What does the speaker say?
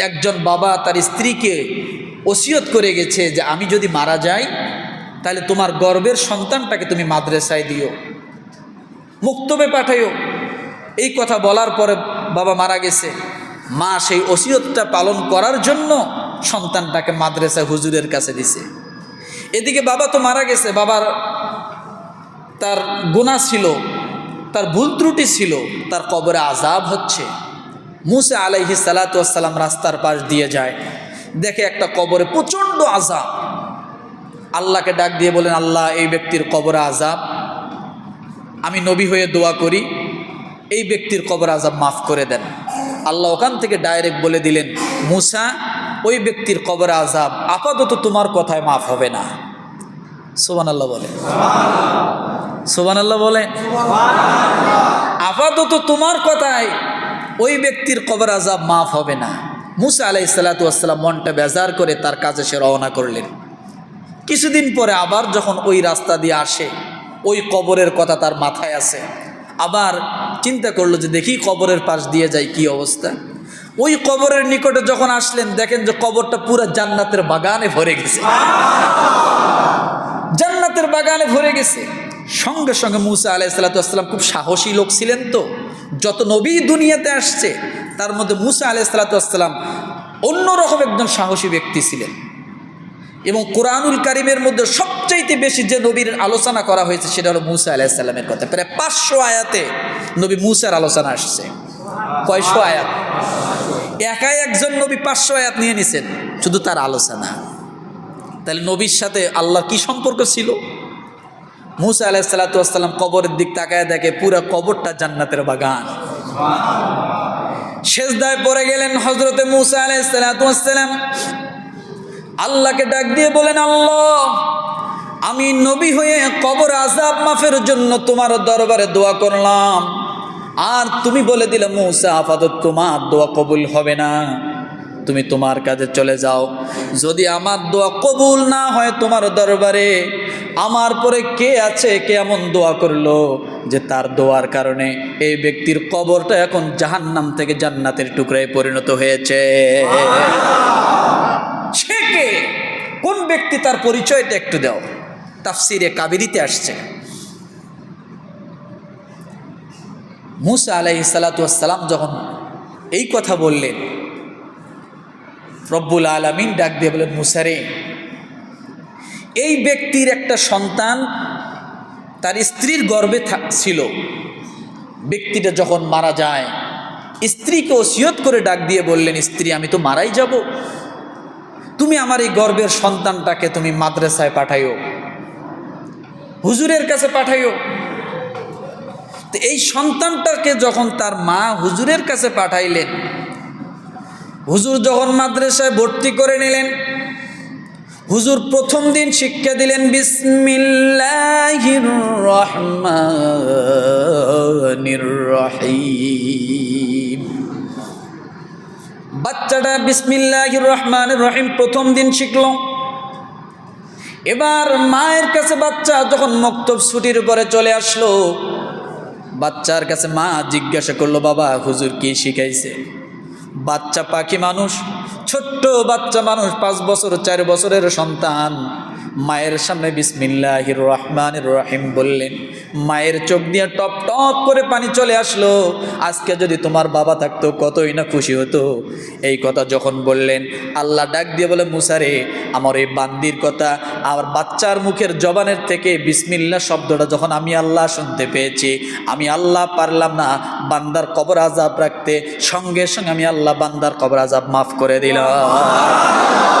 একজন বাবা তার স্ত্রীকে ওসিয়ত করে গেছে যে আমি যদি মারা যাই, তাহলে তোমার গর্বের সন্তানটাকে তুমি মাদ্রাসায় দিও, মুক্তবে পাঠাইও। এই কথা বলার পরে বাবা মারা গেছে। মা সেই ওসিয়তটা পালন করার জন্য সন্তানটাকে মাদ্রাসা হুজুরের কাছে দিছে। এদিকে বাবা তো মারা গেছে, বাবার তার গুণা ছিল, তার ভুল ত্রুটি ছিল, তার কবরে আজাব হচ্ছে। মুসা আলাইহি সালাতাম রাস্তার পাশ দিয়ে যায়। দেখে একটা কবরে প্রচণ্ড আজাব আল্লাহকে ডাক দিয়ে বলেন আল্লাহ এই ব্যক্তির কবরে আজাব আমি নবী হয়ে দোয়া করি। এই ব্যক্তির কবর আজাব মাফ করে দেন। আল্লাহ ওখান থেকে ডাইরেক্ট বলে দিলেন মুসা ওই ব্যক্তির কবর আজাব আপাতত তোমার কথায় মাফ হবে না। সোবান আল্লাহ বলে সোবান আল্লাহ বলে আপাতত তোমার কথায় ওই ব্যক্তির কবর আজাব মাফ হবে না। মুসা আলাই সাল্লাতাম মনটা বেজার করে তার কাজে সে রওনা করলেন। কিছুদিন পরে আবার যখন ওই রাস্তা দিয়ে আসে, ওই কবরের কথা তার মাথায় আছে আবার চিন্তা করল যে দেখি কবরের পাশ দিয়ে যাই কি অবস্থা। ওই কবরের নিকটে যখন আসলেন, দেখেন যে কবরটা পুরো জান্নাতের বাগানে ভরে গেছে। জান্নাতের বাগানে ভরে গেছে। সঙ্গে সঙ্গে মুসা আলাই সাল্লাতাম খুব সাহসী লোক ছিলেন তো। যত নবী দুনিয়াতে আসছে, তার মধ্যে মুসা আলাই সাল্লাতাম অন্যরকম একজন সাহসী ব্যক্তি ছিলেন। এবং কোরআনুল কারিমের মধ্যে সবচাইতে বেশি যে নবীর আলোচনা করা হয়েছে, সেটা হলো মুসা আলাহিসাল্লামের কথা। প্রায় পাঁচশো আয়াতে নবী মুসার আলোচনা আসছে। কয়শো আয়াত? একাই একজন নবী পাঁচশো আয়াত নিয়ে নিছেন। শুধু তার আলোচনা। তাহলে নবীর সাথে আল্লাহ কি সম্পর্ক ছিল? মুসা আলাহ সাল্লাতাম কবরের দিক তাকায় দেখে পুরো কবরটা জান্নাতের বাগান। শেষদায় পড়ে গেলেন হজরতে মুসা আলাহ সাল্লাতাম আল্লাহকে ডাক দিয়ে বলেন, আল্লাহ, আমি নবী হয়ে কবর আজাব মাফের জন্য তোমার দরবারে দোয়া করলাম। আর তুমি বলে দিলে, মৌসা, আপাতত তোমার দোয়া কবুল হবে না। তুমি তোমার কাজে চলে যাও। যদি আমার দোয়া কবুল না হয় তোমার দরবারে, আমার পরে কে আছে কে এমন দোয়া করল যে তার দোয়ার কারণে এই ব্যক্তির কবরটা এখন জাহান্নাম থেকে জান্নাতের টুকরায় পরিণত হয়েছে? সে কে? কোন ব্যক্তি তার পরিচয়টা একটু দাও। তাফসিরে কাবেরিতে আসছে। মুসা আলাই সালাতাম যখন এই কথা বললেন রব্বুল আলমিন ডাক দিয়ে বলেন, মুসারে, এই ব্যক্তির একটা সন্তান তার স্ত্রীর গর্বে ছিল। ব্যক্তিটা যখন মারা যায়, স্ত্রীকে ওসিয়ত করে ডাক দিয়ে বললেন, স্ত্রী, আমি তো মারাই যাব। তুমি আমার এই গর্বের সন্তানটাকে তুমি মাদ্রাসায় পাঠাইও, হুজুরের কাছে পাঠাইও। তো এই সন্তানটাকে যখন তার মা হুজুরের কাছে পাঠাইলেন হুজুর যখন মাদ্রাসায় ভর্তি করে নিলেন, হুজুর প্রথম দিন শিক্ষা দিলেন, বিসমিল্লাহির বাচ্চাটা বিসমিল্লাহির রহমানির রহিম প্রথম দিন শিখল। এবার মায়ের কাছে বাচ্চা যখন মক্তব ছুটির পরে চলে আসলো, বাচ্চার কাছে মা জিজ্ঞাসা করল, বাবা, হুজুর কি শিখাইছে? বাচ্চা পাখি মানুষ ছোট্ট বাচ্চা মানুষ পাঁচ বছর চার বছরের সন্তান। মায়ের সামনে বিসমিল্লাহির রহমানির রহিম বললেন, মায়ের চোখ দিয়ে টপ টপ করে পানি চলে আসলো। আজকে যদি তোমার বাবা থাকতো, কতই না খুশি হতো। এই কথা যখন বললেন, আল্লাহ ডাক দিয়ে বলে মুসারে আমার এই বান্দির কথা আমার বাচ্চার মুখের জবানের থেকে বিসমিল্লা শব্দটা যখন আমি আল্লাহ শুনতে পেয়েছি, আমি আল্লাহ পারলাম না, বান্দার কবর আজাব রাখতে, সঙ্গে সঙ্গে আমি আল্লাহ বান্দার কবর আজাব মাফ করে দিলাম।